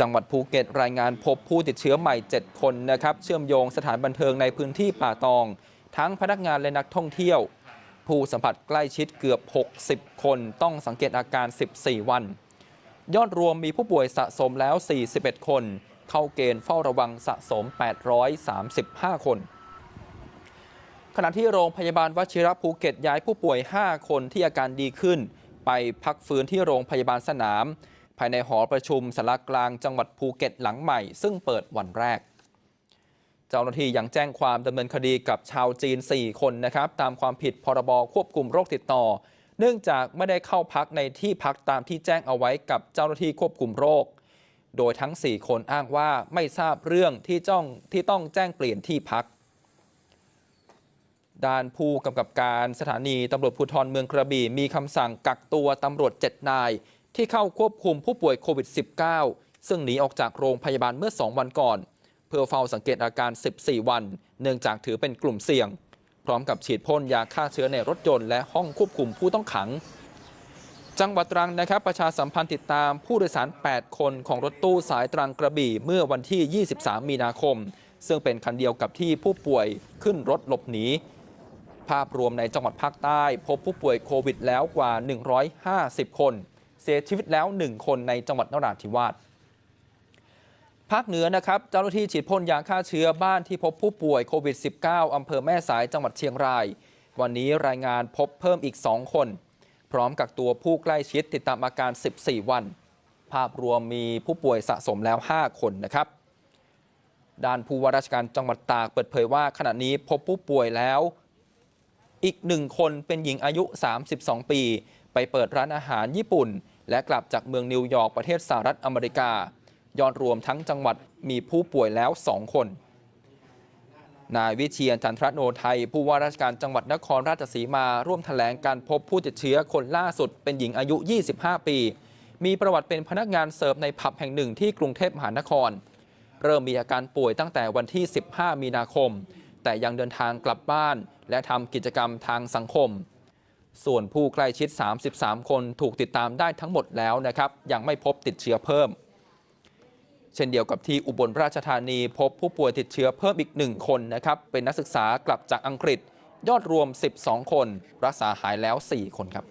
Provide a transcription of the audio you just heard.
จังหวัดภูเก็ตรายงานพบผู้ติดเชื้อใหม่ 7 คนนะครับ เชื่อมโยงสถานบันเทิงในพื้นที่ป่าตอง ทั้งพนักงานและนักท่องเที่ยว ผู้สัมผัสใกล้ชิดเกือบ 60 คนต้องสังเกตอาการ 14 วัน ยอดรวมมีผู้ป่วยสะสมแล้ว 41 คน เข้าเกณฑ์เฝ้าระวังสะสม 835 คนขณะที่โรงพยาบาลวชิระภูเก็ตย้ายผู้ป่วย 5 คนที่อาการดีขึ้น ไปพักฟื้นที่โรงพยาบาลสนาม ภายในหอประชุมสารกลางจังหวัดภูเก็ตหลังใหม่ ซึ่งเปิดวันแรก เจ้าหน้าที่ยังแจ้งความดำเนินคดีกับชาวจีน 4 คนนะครับตามความผิดพรบควบคุมโรคติดต่อ เนื่องจากไม่ได้เข้าพักในที่พักตามที่แจ้งเอาไว้กับเจ้าหน้าที่ควบคุมโรค โดยทั้ง 4 คนอ้างว่าไม่ทราบเรื่องที่จ้องที่ต้องแจ้งเปลี่ยนที่พักด้านผู้กำกับการสถานีตำรวจภูธรเมืองกระบี่มีคำสั่งกักตัวตำรวจ 7 นาย ที่เข้าควบคุมผู้ป่วยโควิด -19 ซึ่งหนีออกจากโรงพยาบาลเมื่อ 2 วันก่อน เพื่อเฝ้าสังเกตอาการ 14 วัน เนื่องจากถือเป็นกลุ่มเสี่ยง พร้อมกับฉีดพ่นยาฆ่าเชื้อในรถยนต์และห้องควบคุมผู้ต้องขัง จังหวัดตรังนะครับ ประชาสัมพันธ์ติดตามผู้โดยสาร 8 คนของรถตู้สายตรังกระบี่เมื่อวันที่ 23 มีนาคม ซึ่งเป็นคันเดียวกับที่ผู้ป่วยขึ้นรถหลบหนีภาพรวมในจังหวัดภาคใต้ พบผู้ป่วยโควิดแล้วกว่า 150 คน เสียชีวิตแล้ว 1 คนในจังหวัดนราธิวาสภาคเหนือนะครับเจ้าหน้าที่ฉีดพ่นยาฆ่าเชื้อบ้านที่พบผู้ป่วยโควิด -19 อำเภอแม่สายจังหวัดเชียงราย วันนี้รายงานพบเพิ่มอีก 2 คน พร้อมกับตัวผู้ใกล้ชิดติดตามอาการ 14 วัน ภาพรวมมีผู้ป่วยสะสมแล้ว 5 คนนะครับด้านผู้ว่าราชการจังหวัดตากเปิดเผยว่าขณะนี้พบผู้ป่วยแล้วอีกหนึ่งคนเป็นหญิงอายุ 32 ปี ไปเปิดร้านอาหารญี่ปุ่น และกลับจากเมืองนิวยอร์กประเทศสหรัฐอเมริกายอดรวมทั้งจังหวัดมีผู้ป่วยแล้ว 2 คน นายวิเชียนจันทรโนไทย ผู้ว่าราชการจังหวัดนครราชสีมาร่วมแถลงการพบผู้ติดเชื้อคนล่าสุดเป็นหญิงอายุ 25 ปี มีประวัติเป็นพนักงานเสิร์ฟในผับแห่งหนึ่งที่กรุงเทพมหานคร เริ่มมีอาการป่วยตั้งแต่วันที่ 15 มีนาคม แต่ยังเดินทางกลับบ้าน และทำกิจกรรมทางสังคม ส่วนผู้ใกล้ชิด 33 คนถูกติดตามได้ทั้งหมดแล้วนะครับ ยังไม่พบติดเชื้อเพิ่ม เช่นเดียวกับที่อุบลราชธานีพบผู้ป่วยติดเชื้อเพิ่มอีกหนึ่งคนนะครับ เป็นนักศึกษากลับจากอังกฤษ ยอดรวม 12 คน รักษาหายแล้ว 4 คนครับ